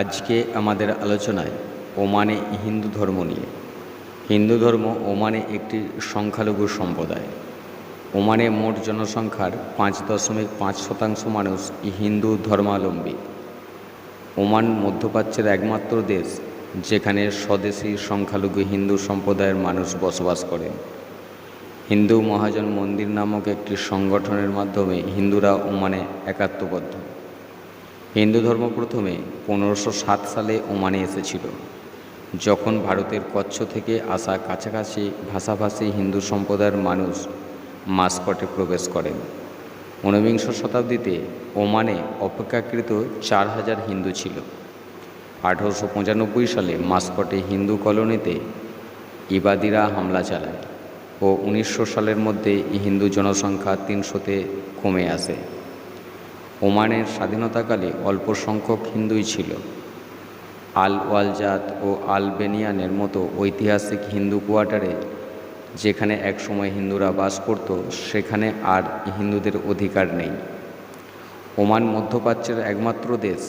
আজকে আমাদের আলোচনায় ওমানে হিন্দু ধর্ম নিয়ে। হিন্দু ধর্ম ওমানে একটি সংখ্যালঘু সম্প্রদায়। ওমানে মোট জনসংখ্যার পাঁচ দশমিক পাঁচ শতাংশ মানুষ হিন্দু ধর্মাবলম্বী। ওমান মধ্যপ্রাচ্যের একমাত্র দেশ যেখানে স্বদেশী সংখ্যালঘু হিন্দু সম্প্রদায়ের মানুষ বসবাস করে। হিন্দু মহাজন মন্দির নামক একটি সংগঠনের মাধ্যমে হিন্দুরা ওমানে একাত্মবদ্ধ। হিন্দু ধর্ম প্রথমে পনেরোশো সাত সালে ওমানে এসেছিল, যখন ভারতের কচ্ছ থেকে আসা কাছাকাছি ভাষাভাষী হিন্দু সম্প্রদায়ের মানুষ মাস্কটে প্রবেশ করেন। ঊনবিংশ শতাব্দীতে ওমানে অপেক্ষাকৃত চার হাজার হিন্দু ছিল। আঠারোশো পঁচানব্বই সালে মাস্কটে হিন্দু কলোনিতে ইবাদিরা হামলা চালায় ও উনিশশো সালের মধ্যে হিন্দু জনসংখ্যা তিনশোতে কমে আসে। ওমানের স্বাধীনতাকালে অল্প সংখ্যক হিন্দুই ছিল। আল ওয়ালজাত ও আলবেনিয়ানের মতো ঐতিহাসিক হিন্দু কোয়ার্টারে যেখানে একসময় হিন্দুরা বাস করত, সেখানে আর হিন্দুদের অধিকার নেই। ওমান মধ্যপ্রাচ্যের একমাত্র দেশ,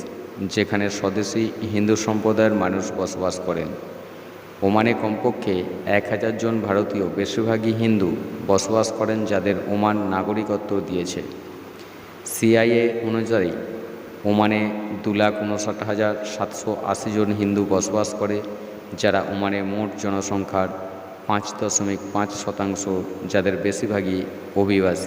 যেখানে স্বদেশী হিন্দু সম্প্রদায়ের মানুষ বসবাস করেন। ওমানে কমপক্ষে এক হাজার জন ভারতীয় বেশিরভাগই হিন্দু বসবাস করেন যাদের ওমান নাগরিকত্ব দিয়েছে। সিআইএ অনুযায়ী ওমানে দু লাখ উনষাট হাজার সাতশো আশি জন হিন্দু বসবাস করে, যারা ওমানে মোট জনসংখ্যার পাঁচ দশমিক পাঁচ শতাংশ, যাদের বেশিরভাগই অভিবাসী।